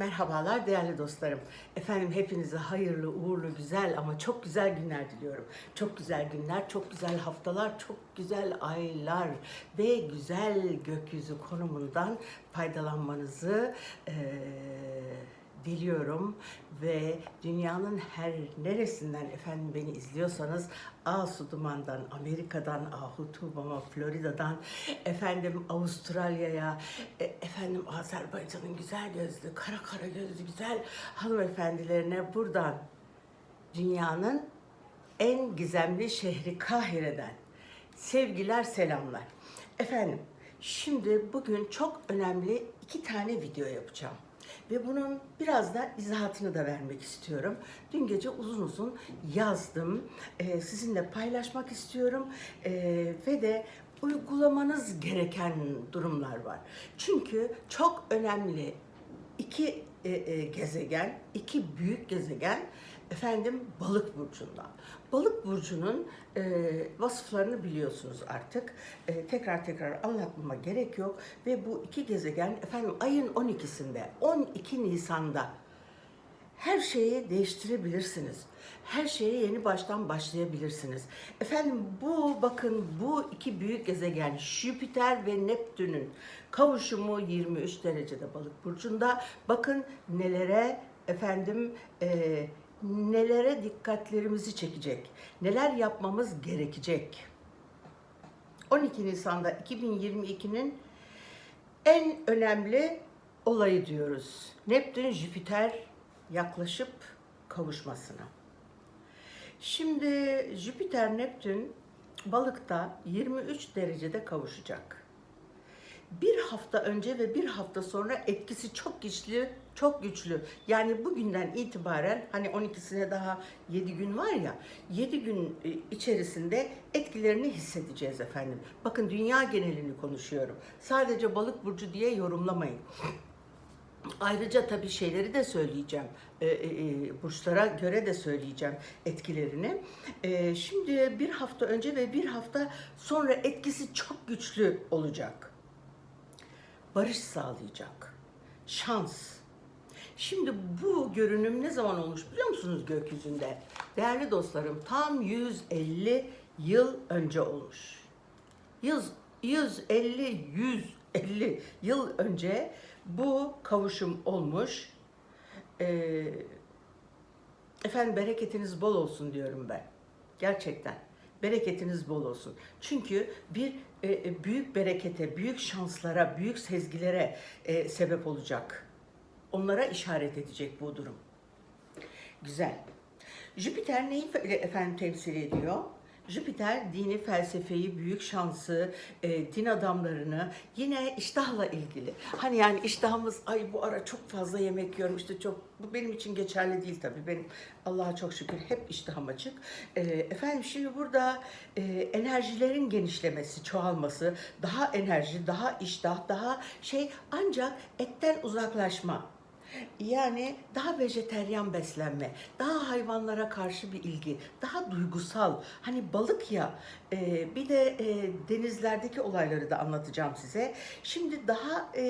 Merhabalar değerli dostlarım. Efendim hepinize hayırlı, uğurlu, güzel ama çok güzel günler diliyorum. Çok güzel günler, çok güzel haftalar, çok güzel aylar ve güzel gökyüzü konumundan faydalanmanızı eee, diliyorum ve dünyanın her neresinden efendim beni izliyorsanız Asu Duman'dan, Amerika'dan, Ahu Tubam'a, Florida'dan, efendim Avustralya'ya, e, efendim Azerbaycan'ın güzel gözlü, kara kara gözlü güzel hanımefendilerine buradan dünyanın en gizemli şehri Kahire'den sevgiler, selamlar. Efendim, şimdi bugün çok önemli iki tane video yapacağım. Ve bunun biraz da izahatını da vermek istiyorum. Dün gece uzun uzun yazdım. Ee, sizinle paylaşmak istiyorum. Ee, ve de uygulamanız gereken durumlar var. Çünkü çok önemli iki e, e, gezegen, iki büyük gezegen efendim balık burcunda. Balık burcunun e, vasıflarını biliyorsunuz artık. E, tekrar tekrar anlatmama gerek yok ve bu iki gezegen efendim ayın 12'sinde 12 Nisan'da her şeyi değiştirebilirsiniz. Her şeye yeni baştan başlayabilirsiniz. Efendim bu bakın bu iki büyük gezegen Jüpiter ve Neptün'ün kavuşumu 23 derecede balık burcunda. Bakın nelere efendim e, nelere dikkatlerimizi çekecek. Neler yapmamız gerekecek. 12 Nisan'da 2022'nin en önemli olayı diyoruz. Neptün Jüpiter yaklaşıp kavuşmasına. Şimdi Jüpiter Neptün balıkta 23 derecede kavuşacak. Bir hafta önce ve bir hafta sonra etkisi çok güçlü, çok güçlü. Yani bugünden itibaren hani 12'sine daha 7 gün var ya, 7 gün e, içerisinde etkilerini hissedeceğiz efendim. Bakın dünya genelini konuşuyorum. Sadece balık burcu diye yorumlamayın. Ayrıca tabii şeyleri de söyleyeceğim. E, e, e, burçlara göre de söyleyeceğim etkilerini. E, şimdi bir hafta önce ve bir hafta sonra etkisi çok güçlü olacak. Barış sağlayacak. Şans. Şimdi bu görünüm ne zaman olmuş biliyor musunuz gökyüzünde? Değerli dostlarım tam 150 yıl önce olmuş. 100, 150 150 yıl önce bu kavuşum olmuş. Ee, efendim bereketiniz bol olsun diyorum ben. Gerçekten. Bereketiniz bol olsun. Çünkü bir e, büyük berekete, büyük şanslara, büyük sezgilere e, sebep olacak. Onlara işaret edecek bu durum. Güzel. Jüpiter neyi fe- efendim temsil ediyor? Jüpiter dini, felsefeyi, büyük şansı, e, din adamlarını yine iştahla ilgili. Hani yani iştahımız ay bu ara çok fazla yemek yiyorum işte çok bu benim için geçerli değil tabii. Benim Allah'a çok şükür hep iştahım açık. E, efendim şimdi burada e, enerjilerin genişlemesi, çoğalması, daha enerji, daha iştah, daha şey ancak etten uzaklaşma. Yani daha vejeteryan beslenme, daha hayvanlara karşı bir ilgi, daha duygusal. Hani balık ya, e, bir de e, denizlerdeki olayları da anlatacağım size. Şimdi daha e,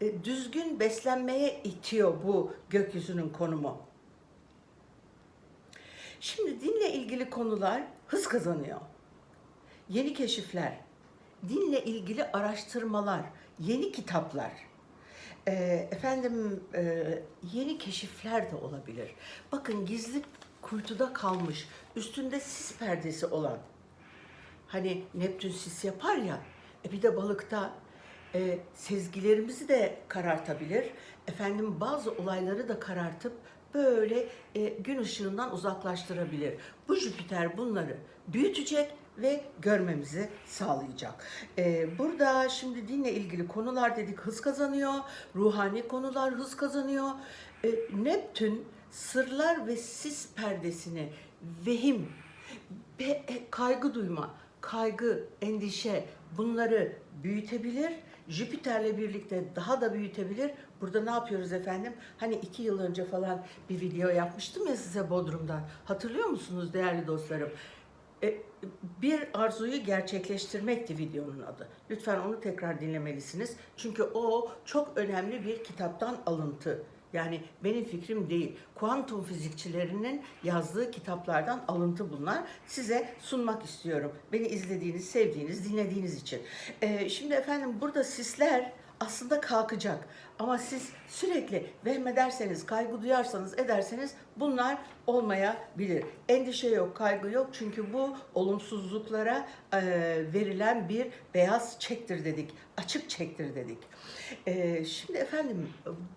e, düzgün beslenmeye itiyor bu gökyüzünün konumu. Şimdi dinle ilgili konular hız kazanıyor. Yeni keşifler, dinle ilgili araştırmalar, yeni kitaplar. Ee, efendim e, yeni keşifler de olabilir. Bakın gizli kuytuda kalmış, üstünde sis perdesi olan. Hani Neptün sis yapar ya, e bir de balıkta e, sezgilerimizi de karartabilir. Efendim bazı olayları da karartıp böyle e, gün ışığından uzaklaştırabilir. Bu Jüpiter bunları büyütecek ve görmemizi sağlayacak. E, burada şimdi dinle ilgili konular dedik hız kazanıyor, ruhani konular hız kazanıyor. E, Neptün sırlar ve sis perdesini vehim, ve e, kaygı duyma, kaygı, endişe bunları büyütebilir. Jüpiter'le birlikte daha da büyütebilir. Burada ne yapıyoruz efendim? Hani iki yıl önce falan bir video yapmıştım ya size Bodrum'dan. Hatırlıyor musunuz değerli dostlarım? E, bir arzuyu gerçekleştirmekti videonun adı. Lütfen onu tekrar dinlemelisiniz. Çünkü o çok önemli bir kitaptan alıntı Yani benim fikrim değil. Kuantum fizikçilerinin yazdığı kitaplardan alıntı bunlar. Size sunmak istiyorum. Beni izlediğiniz, sevdiğiniz, dinlediğiniz için. Ee, şimdi efendim burada sisler aslında kalkacak. Ama siz sürekli vehmederseniz, kaygı duyarsanız, ederseniz bunlar olmayabilir. Endişe yok, kaygı yok. Çünkü bu olumsuzluklara e, verilen bir beyaz çektir dedik. Açık çektir dedik. E, şimdi efendim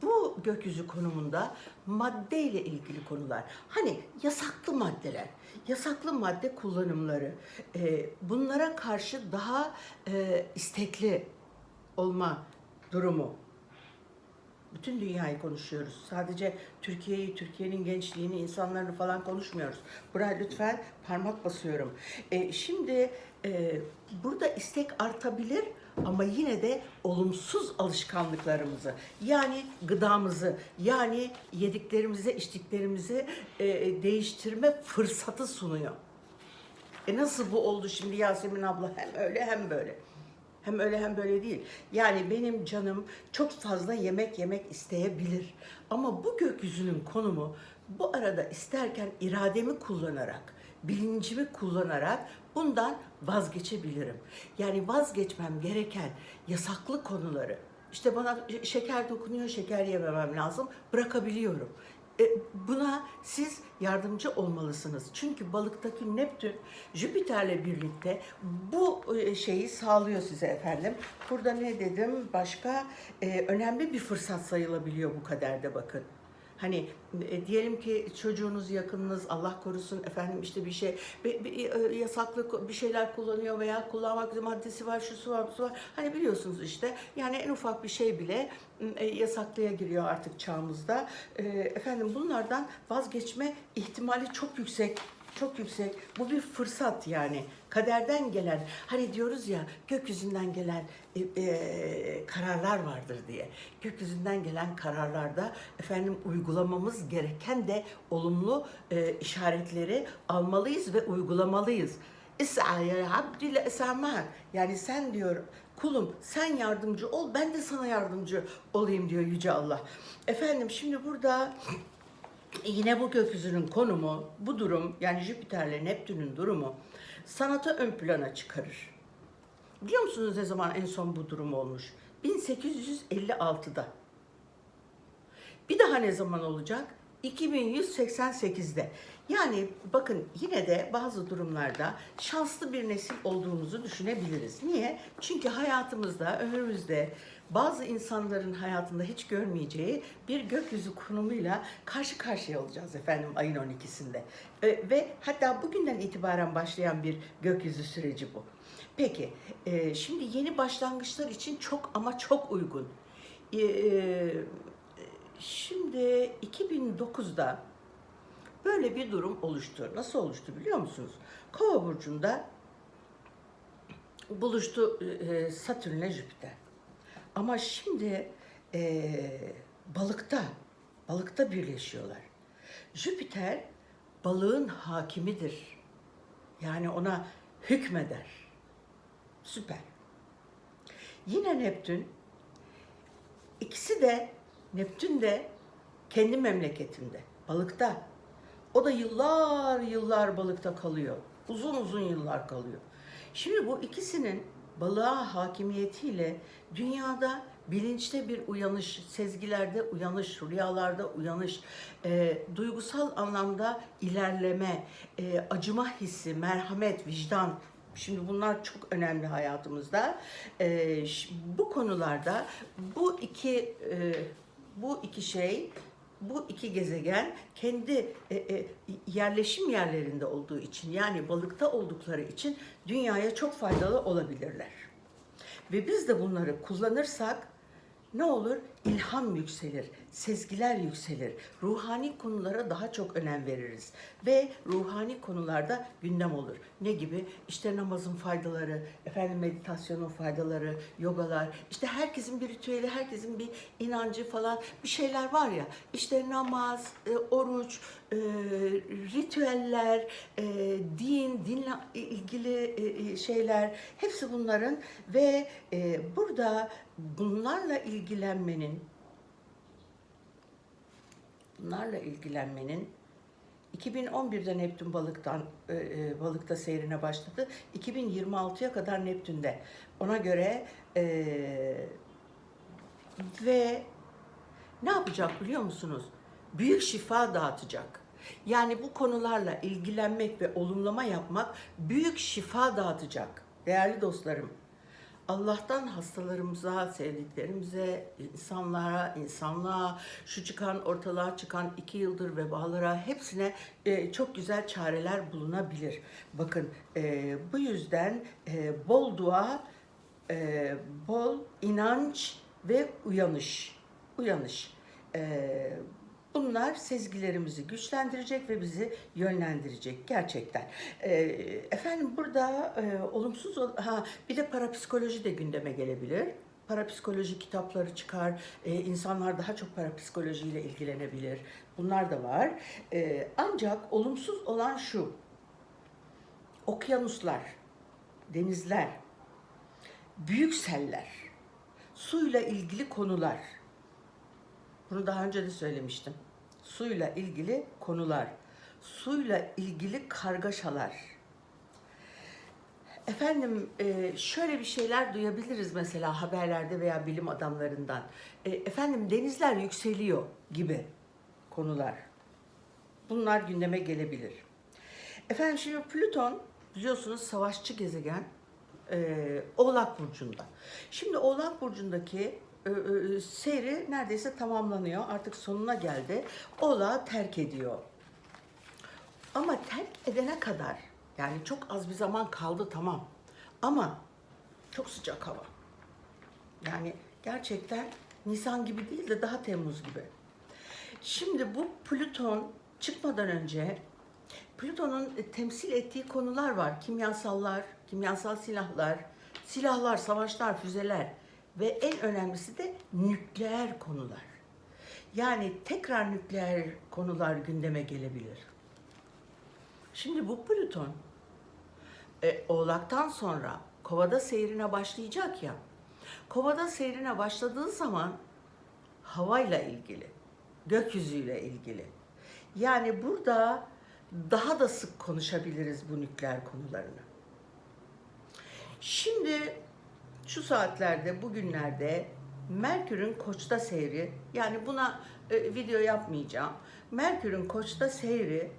bu gökyüzü konumunda madde ile ilgili konular. Hani yasaklı maddeler, yasaklı madde kullanımları, e, bunlara karşı daha e, istekli olma durumu. Bütün dünyayı konuşuyoruz. Sadece Türkiye'yi, Türkiye'nin gençliğini, insanlarını falan konuşmuyoruz. Buraya lütfen parmak basıyorum. E, şimdi e, burada istek artabilir ama yine de olumsuz alışkanlıklarımızı yani gıdamızı yani yediklerimizi, içtiklerimizi e, değiştirme fırsatı sunuyor. E nasıl bu oldu şimdi Yasemin abla? Hem öyle hem böyle. Hem öyle hem böyle değil. Yani benim canım çok fazla yemek yemek isteyebilir. Ama bu gökyüzünün konumu bu arada isterken irademi kullanarak, bilincimi kullanarak bundan vazgeçebilirim. Yani vazgeçmem gereken yasaklı konuları, işte bana şeker dokunuyor, şeker yememem lazım, bırakabiliyorum. E, buna siz yardımcı olmalısınız. Çünkü balıktaki Neptün Jüpiter'le birlikte bu e, şeyi sağlıyor size efendim. Burada ne dedim? Başka e, önemli bir fırsat sayılabiliyor bu kaderde bakın. Hani e, diyelim ki çocuğunuz, yakınınız Allah korusun efendim işte bir şey bir, bir, e, yasaklı ko- bir şeyler kullanıyor veya kullanmak maddesi var, şu su var, bu su var. Hani biliyorsunuz işte yani en ufak bir şey bile e, yasaklıya giriyor artık çağımızda. E, efendim bunlardan vazgeçme ihtimali çok yüksek. Çok yüksek. Bu bir fırsat yani. Kaderden gelen, hani diyoruz ya gökyüzünden gelen e, e, kararlar vardır diye. Gökyüzünden gelen kararlarda efendim uygulamamız gereken de olumlu e, işaretleri almalıyız ve uygulamalıyız. İs'a ya abdile. Yani sen diyor kulum sen yardımcı ol ben de sana yardımcı olayım diyor Yüce Allah. Efendim şimdi burada Yine bu gökyüzünün konumu, bu durum yani Jüpiter'le Neptün'ün durumu sanatı ön plana çıkarır. Biliyor musunuz ne zaman en son bu durum olmuş? 1856'da. Bir daha ne zaman olacak? 2188'de. Yani bakın yine de bazı durumlarda şanslı bir nesil olduğumuzu düşünebiliriz. Niye? Çünkü hayatımızda, ömrümüzde bazı insanların hayatında hiç görmeyeceği bir gökyüzü konumuyla karşı karşıya olacağız efendim ayın 12'sinde. Ee, Ve hatta bugünden itibaren başlayan bir gökyüzü süreci bu. Peki, e, şimdi yeni başlangıçlar için çok ama çok uygun. Ee, Şimdi 2009'da böyle bir durum oluştu. Nasıl oluştu biliyor musunuz? Kova burcunda buluştu e, Satürn'le Jüpiter. Ama şimdi e, balıkta, balıkta birleşiyorlar. Jüpiter balığın hakimidir. Yani ona hükmeder. Süper. Yine Neptün İkisi de Neptün de kendi memleketinde, balıkta. O da yıllar yıllar balıkta kalıyor. Uzun uzun yıllar kalıyor. Şimdi bu ikisinin balığa hakimiyetiyle dünyada bilinçte bir uyanış, sezgilerde uyanış, rüyalarda uyanış, e, duygusal anlamda ilerleme, e, acıma hissi, merhamet, vicdan Şimdi bunlar çok önemli hayatımızda. Ş- bu konularda bu iki e, bu iki şey, bu iki gezegen kendi e, e, yerleşim yerlerinde olduğu için yani balıkta oldukları için dünyaya çok faydalı olabilirler. Ve biz de bunları kullanırsak ne olur? İlham yükselir, sezgiler yükselir. Ruhani konulara daha çok önem veririz. Ve ruhani konularda gündem olur. Ne gibi? İşte namazın faydaları, efendim meditasyonun faydaları, yogalar. İşte herkesin bir ritüeli, herkesin bir inancı falan bir şeyler var ya. İşte namaz, e, oruç, e, ritüeller, e, din, dinle ilgili e, e, şeyler hepsi bunların ve e, burada bunlarla ilgilenmenin bunlarla ilgilenmenin 2011'de Neptün balıktan e, e, balıkta seyrine başladı. 2026'ya kadar Neptün'de. Ona göre e, ve ne yapacak biliyor musunuz? Büyük şifa dağıtacak. Yani bu konularla ilgilenmek ve olumlama yapmak büyük şifa dağıtacak. Değerli dostlarım, Allah'tan hastalarımıza, sevdiklerimize, insanlara, insanlığa, şu çıkan, ortalığa çıkan iki yıldır vebalara hepsine e, çok güzel çareler bulunabilir. Bakın e, bu yüzden e, bol dua, e, bol inanç ve uyanış. Uyanış. E, bunlar sezgilerimizi güçlendirecek ve bizi yönlendirecek gerçekten. E, efendim burada e, olumsuz ol- ha bir de parapsikoloji de gündeme gelebilir. Parapsikoloji kitapları çıkar. E, insanlar daha çok parapsikolojiyle ilgilenebilir. Bunlar da var. E, ancak olumsuz olan şu. Okyanuslar, denizler, büyük seller, suyla ilgili konular. Bunu daha önce de söylemiştim. Suyla ilgili konular, suyla ilgili kargaşalar. Efendim e, şöyle bir şeyler duyabiliriz mesela haberlerde veya bilim adamlarından. E, Efendim denizler yükseliyor gibi konular. Bunlar gündeme gelebilir. Efendim şimdi Plüton biliyorsunuz savaşçı gezegen e, Oğlak Burcu'nda. Şimdi Oğlak Burcu'ndaki seyri neredeyse tamamlanıyor. Artık sonuna geldi. Oğlağı terk ediyor. Ama terk edene kadar yani çok az bir zaman kaldı tamam. Ama çok sıcak hava. Yani gerçekten Nisan gibi değil de daha Temmuz gibi. Şimdi bu Plüton çıkmadan önce Plüton'un e, temsil ettiği konular var. Kimyasallar, kimyasal silahlar, silahlar, savaşlar, füzeler ve en önemlisi de nükleer konular. Yani tekrar nükleer konular gündeme gelebilir. Şimdi bu Plüton e, Oğlak'tan sonra Kovada seyrine başlayacak ya. Kovada seyrine başladığı zaman havayla ilgili, gökyüzüyle ilgili. Yani burada daha da sık konuşabiliriz bu nükleer konularını. Şimdi şu saatlerde, bugünlerde Merkür'ün Koç'ta seyri, yani buna e, video yapmayacağım. Merkür'ün Koç'ta seyri,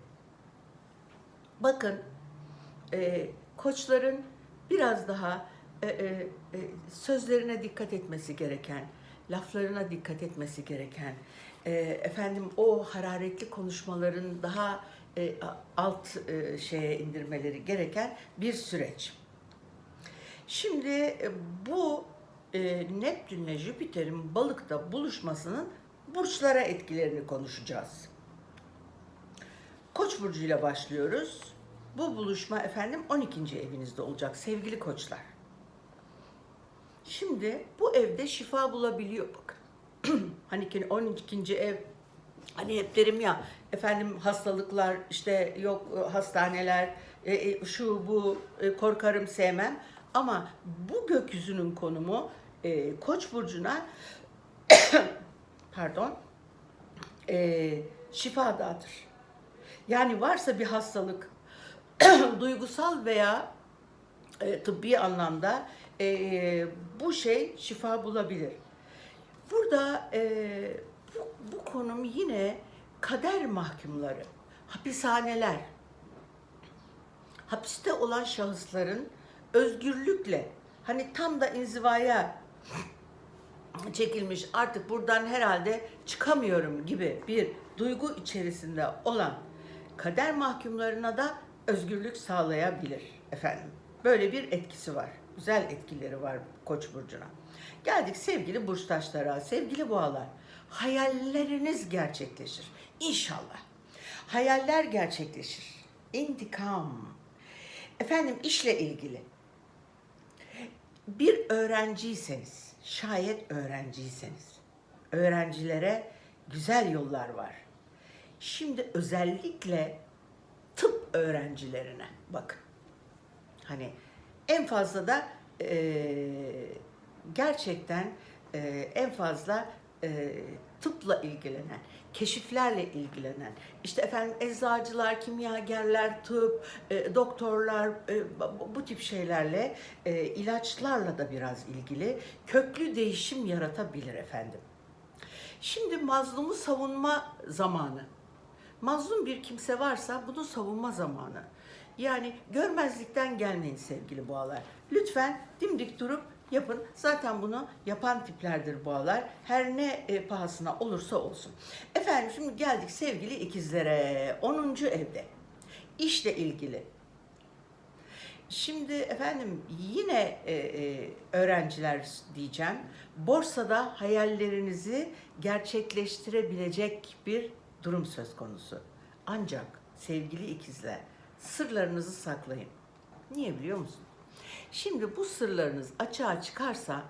bakın e, koçların biraz daha e, e, e, sözlerine dikkat etmesi gereken, laflarına dikkat etmesi gereken, e, efendim o hararetli konuşmaların daha e, alt e, şeye indirmeleri gereken bir süreç. Şimdi e, bu e, Neptünle Jüpiter'in balıkta buluşmasının burçlara etkilerini konuşacağız. Koç burcuyla başlıyoruz. Bu buluşma efendim 12. evinizde olacak sevgili koçlar. Şimdi bu evde şifa bulabiliyor bakın. hani ki 12. ev hani hep derim ya efendim hastalıklar işte yok e, hastaneler e, şu bu korkarım sevmem ama bu gökyüzünün konumu e, Koç burcuna pardon e, şifa dağıtır. Yani varsa bir hastalık duygusal veya e, tıbbi anlamda e, bu şey şifa bulabilir. Burada e, bu, bu konum yine kader mahkumları, hapishaneler, hapiste olan şahısların özgürlükle hani tam da inzivaya çekilmiş artık buradan herhalde çıkamıyorum gibi bir duygu içerisinde olan kader mahkumlarına da özgürlük sağlayabilir efendim. Böyle bir etkisi var. Güzel etkileri var Koç burcuna. Geldik sevgili burçtaşlara, sevgili boğalar. Hayalleriniz gerçekleşir. İnşallah. Hayaller gerçekleşir. İntikam. Efendim işle ilgili bir öğrenciyseniz, şayet öğrenciyseniz, öğrencilere güzel yollar var. Şimdi özellikle tıp öğrencilerine bakın. Hani en fazla da eee, gerçekten eee, en fazla eee, tıpla ilgilenen, keşiflerle ilgilenen, işte efendim eczacılar, kimyagerler, tıp, e, doktorlar, e, bu, tip şeylerle, e, ilaçlarla da biraz ilgili köklü değişim yaratabilir efendim. Şimdi mazlumu savunma zamanı. Mazlum bir kimse varsa bunu savunma zamanı. Yani görmezlikten gelmeyin sevgili boğalar. Lütfen dimdik durup yapın. Zaten bunu yapan tiplerdir boğalar. Her ne e, pahasına olursa olsun. Efendim şimdi geldik sevgili ikizlere. 10. evde. İşle ilgili. Şimdi efendim yine e, e, öğrenciler diyeceğim. Borsada hayallerinizi gerçekleştirebilecek bir durum söz konusu. Ancak sevgili ikizler sırlarınızı saklayın. Niye biliyor musun? Şimdi bu sırlarınız açığa çıkarsa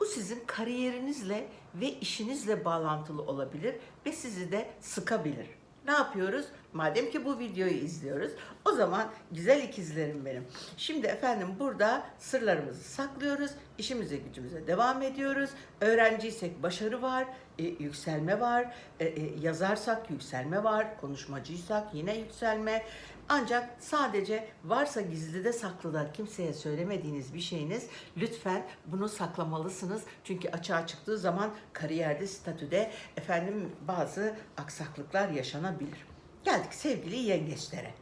bu sizin kariyerinizle ve işinizle bağlantılı olabilir ve sizi de sıkabilir. Ne yapıyoruz? Madem ki bu videoyu izliyoruz, o zaman güzel ikizlerim benim. Şimdi efendim burada sırlarımızı saklıyoruz, işimize gücümüze devam ediyoruz. Öğrenciysek başarı var, e, yükselme var, e, e, yazarsak yükselme var, konuşmacıysak yine yükselme. Ancak sadece varsa gizlide saklıda kimseye söylemediğiniz bir şeyiniz lütfen bunu saklamalısınız. Çünkü açığa çıktığı zaman kariyerde, statüde efendim bazı aksaklıklar yaşanabilir. Geldik sevgili yengeçlere.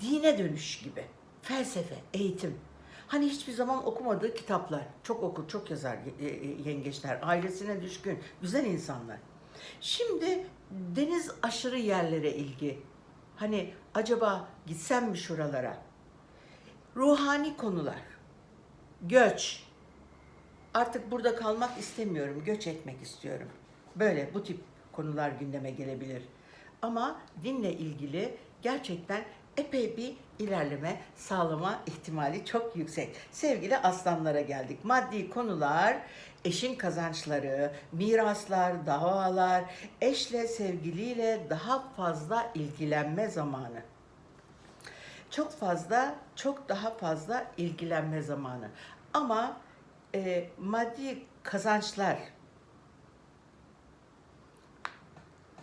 Dine dönüş gibi. Felsefe, eğitim. Hani hiçbir zaman okumadığı kitaplar. Çok okur, çok yazar e, e, yengeçler. Ailesine düşkün, güzel insanlar. Şimdi deniz aşırı yerlere ilgi. Hani acaba gitsem mi şuralara? Ruhani konular. Göç. Artık burada kalmak istemiyorum, göç etmek istiyorum. Böyle bu tip konular gündeme gelebilir. Ama dinle ilgili gerçekten epey bir ilerleme sağlama ihtimali çok yüksek. Sevgili aslanlara geldik. Maddi konular, eşin kazançları, miraslar, davalar, eşle, sevgiliyle daha fazla ilgilenme zamanı. Çok fazla, çok daha fazla ilgilenme zamanı. Ama e, maddi kazançlar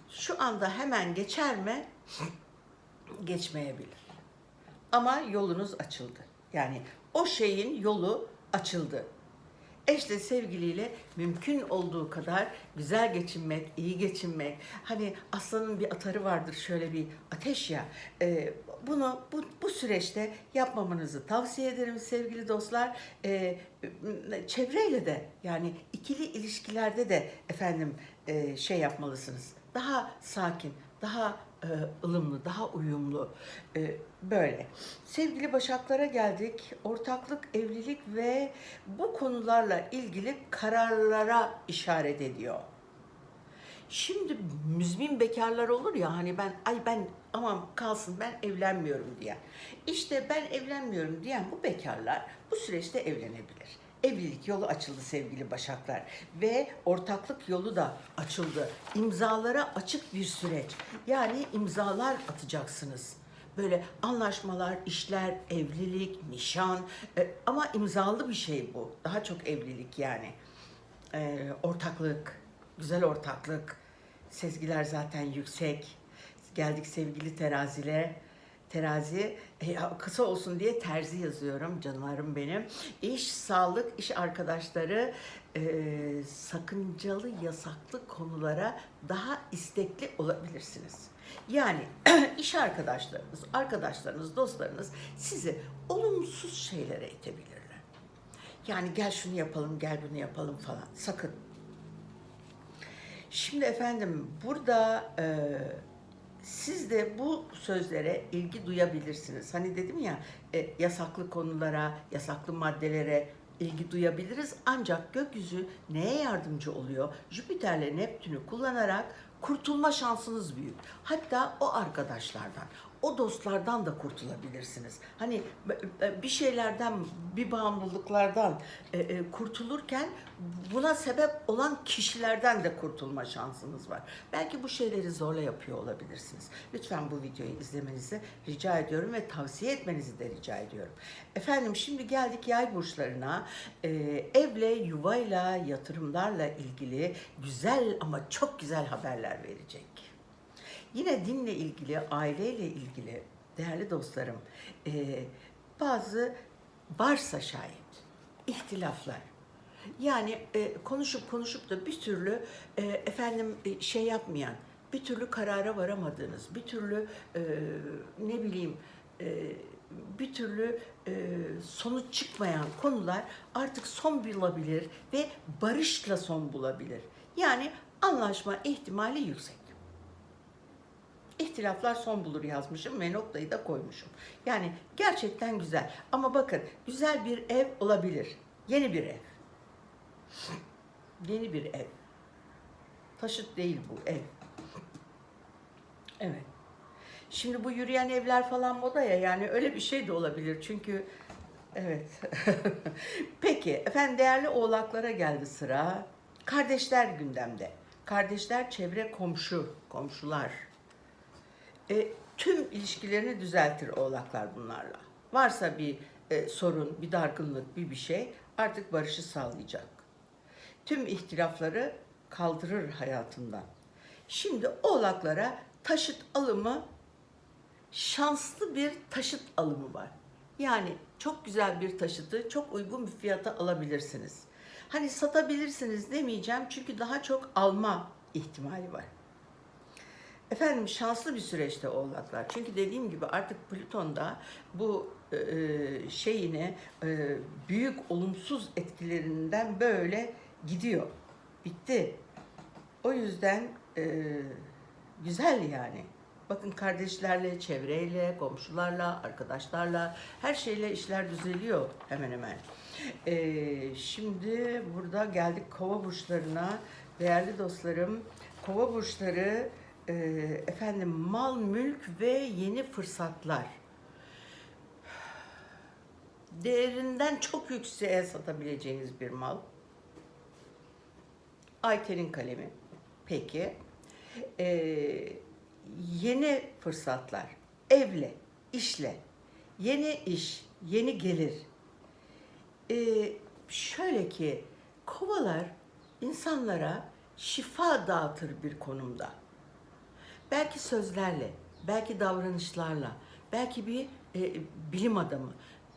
şu anda hemen geçer mi? Geçmeyebilir. Ama yolunuz açıldı. Yani o şeyin yolu açıldı. Eşle sevgiliyle mümkün olduğu kadar güzel geçinmek, iyi geçinmek. Hani aslanın bir atarı vardır şöyle bir ateş ya. e, bunu bu, bu süreçte yapmamanızı tavsiye ederim sevgili dostlar. E, çevreyle de yani ikili ilişkilerde de efendim e, şey yapmalısınız. Daha sakin, daha e, ılımlı, daha uyumlu e, böyle. Sevgili Başaklara geldik. Ortaklık, evlilik ve bu konularla ilgili kararlara işaret ediyor. Şimdi müzmin bekarlar olur ya hani ben ay ben aman kalsın ben evlenmiyorum diye. İşte ben evlenmiyorum diyen bu bekarlar bu süreçte evlenebilir. Evlilik yolu açıldı sevgili Başaklar ve ortaklık yolu da açıldı. İmzalara açık bir süreç. Yani imzalar atacaksınız. Böyle anlaşmalar, işler, evlilik, nişan e, ama imzalı bir şey bu. Daha çok evlilik yani. E, ortaklık, güzel ortaklık. Sezgiler zaten yüksek. Geldik sevgili terazilere. Terazi e, kısa olsun diye terzi yazıyorum canlarım benim. İş, sağlık, iş arkadaşları e, sakıncalı, yasaklı konulara daha istekli olabilirsiniz. Yani iş arkadaşlarınız, arkadaşlarınız, dostlarınız sizi olumsuz şeylere itebilirler. Yani gel şunu yapalım, gel bunu yapalım falan. Sakın. Şimdi efendim burada e, siz de bu sözlere ilgi duyabilirsiniz. Hani dedim ya e, yasaklı konulara, yasaklı maddelere ilgi duyabiliriz. Ancak gökyüzü neye yardımcı oluyor? Jüpiter'le Neptün'ü kullanarak kurtulma şansınız büyük. Hatta o arkadaşlardan, o dostlardan da kurtulabilirsiniz. Hani e, e, bir şeylerden, bir bağımlılıklardan e, kurtulurken buna sebep olan kişilerden de kurtulma şansınız var. Belki bu şeyleri zorla yapıyor olabilirsiniz. Lütfen bu videoyu izlemenizi rica ediyorum ve tavsiye etmenizi de rica ediyorum. Efendim şimdi geldik yay burçlarına. Evle, yuvayla, yatırımlarla ilgili güzel ama çok güzel haberler verecek. Yine dinle ilgili, aileyle ilgili değerli dostlarım e, bazı varsa şayet ihtilaflar. Yani e, konuşup konuşup da bir türlü e, efendim şey yapmayan, bir türlü karara varamadığınız, bir türlü ne bileyim bir türlü sonuç çıkmayan konular artık son bulabilir ve barışla son bulabilir. Yani anlaşma ihtimali yüksek. İhtilaflar son bulur yazmışım ve noktayı da koymuşum. Yani gerçekten güzel. Ama bakın güzel bir ev olabilir. Yeni bir ev. Yeni bir ev. Taşıt değil bu ev. Evet. Şimdi bu yürüyen evler falan moda ya yani öyle bir şey de olabilir çünkü evet. Peki efendim değerli oğlaklara geldi sıra. Kardeşler gündemde. Kardeşler çevre komşu, komşular. E, tüm ilişkilerini düzeltir oğlaklar bunlarla. Varsa bir e, sorun, bir dargınlık, bir bir şey artık barışı sağlayacak. Tüm ihtilafları kaldırır hayatından. Şimdi oğlaklara taşıt alımı şanslı bir taşıt alımı var. Yani çok güzel bir taşıtı çok uygun bir fiyata alabilirsiniz. Hani satabilirsiniz demeyeceğim çünkü daha çok alma ihtimali var. Efendim şanslı bir süreçte oğlaklar. Çünkü dediğim gibi artık Plüton'da bu e, şeyini e, büyük olumsuz etkilerinden böyle gidiyor. Bitti. O yüzden e, güzel yani. Bakın kardeşlerle, çevreyle, komşularla, arkadaşlarla her şeyle işler düzeliyor hemen hemen. Ee, şimdi burada geldik kova burçlarına. Değerli dostlarım, kova burçları e, efendim mal, mülk ve yeni fırsatlar. Değerinden çok yükseğe satabileceğiniz bir mal. Ayten'in kalemi. Peki. Ee, yeni fırsatlar, evle, işle, yeni iş, yeni gelir. Ee, şöyle ki kovalar insanlara şifa dağıtır bir konumda. Belki sözlerle, belki davranışlarla, belki bir e, bilim adamı,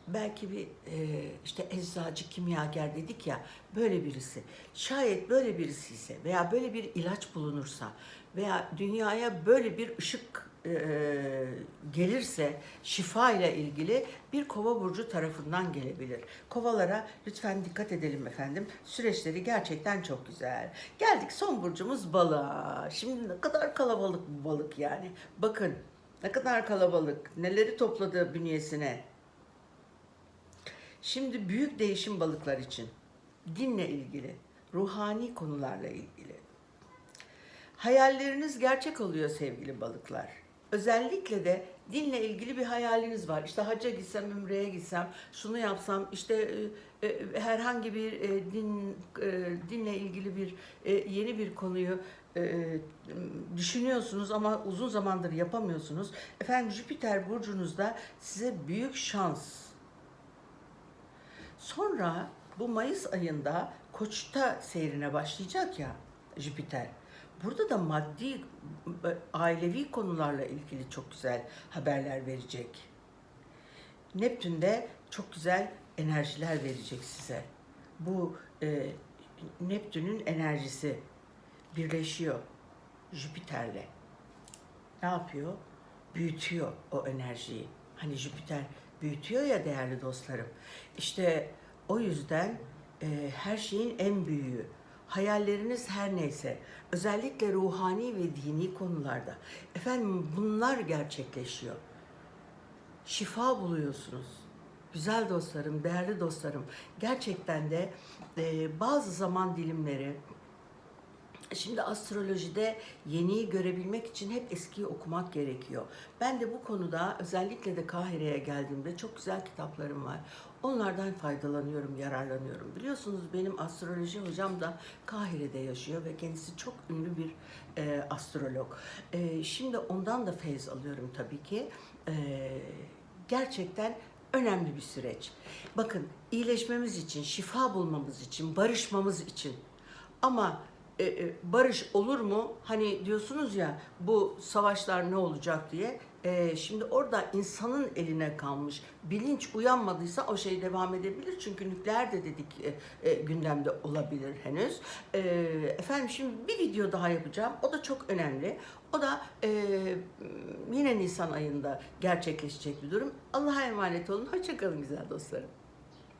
belki bir e, işte eczacı, kimyager dedik ya böyle birisi. Şayet böyle birisi ise veya böyle bir ilaç bulunursa veya dünyaya böyle bir ışık e, gelirse şifa ile ilgili bir kova burcu tarafından gelebilir. Kovalara lütfen dikkat edelim efendim. Süreçleri gerçekten çok güzel. Geldik son burcumuz balığa. Şimdi ne kadar kalabalık bu balık yani. Bakın ne kadar kalabalık. Neleri topladı bünyesine. Şimdi büyük değişim balıklar için. Dinle ilgili, ruhani konularla ilgili. Hayalleriniz gerçek oluyor sevgili balıklar. Özellikle de dinle ilgili bir hayaliniz var. İşte hacca gitsem, ümreye gitsem, şunu yapsam, işte e, e, herhangi bir e, din e, dinle ilgili bir e, yeni bir konuyu e, düşünüyorsunuz ama uzun zamandır yapamıyorsunuz. Efendim Jüpiter burcunuzda size büyük şans. Sonra bu Mayıs ayında Koç'ta seyrine başlayacak ya Jüpiter. Burada da maddi, ailevi konularla ilgili çok güzel haberler verecek. Neptün'de çok güzel enerjiler verecek size. Bu e, Neptün'ün enerjisi birleşiyor Jüpiter'le. Ne yapıyor? Büyütüyor o enerjiyi. Hani Jüpiter büyütüyor ya değerli dostlarım. İşte o yüzden e, her şeyin en büyüğü hayalleriniz her neyse, özellikle ruhani ve dini konularda, efendim bunlar gerçekleşiyor. Şifa buluyorsunuz. Güzel dostlarım, değerli dostlarım, gerçekten de e, bazı zaman dilimleri Şimdi astrolojide yeniyi görebilmek için hep eskiyi okumak gerekiyor. Ben de bu konuda özellikle de Kahire'ye geldiğimde çok güzel kitaplarım var. Onlardan faydalanıyorum, yararlanıyorum. Biliyorsunuz benim astroloji hocam da Kahire'de yaşıyor ve kendisi çok ünlü bir e, astrolog. E, şimdi ondan da feyz alıyorum tabii ki. E, gerçekten önemli bir süreç. Bakın iyileşmemiz için, şifa bulmamız için, barışmamız için ama e, barış olur mu? Hani diyorsunuz ya bu savaşlar ne olacak diye. E, şimdi orada insanın eline kalmış. Bilinç uyanmadıysa o şey devam edebilir. Çünkü nükleer de dedik e, e, gündemde olabilir henüz. E, efendim şimdi bir video daha yapacağım. O da çok önemli. O da e, yine Nisan ayında gerçekleşecek bir durum. Allah'a emanet olun. Hoşçakalın güzel dostlarım.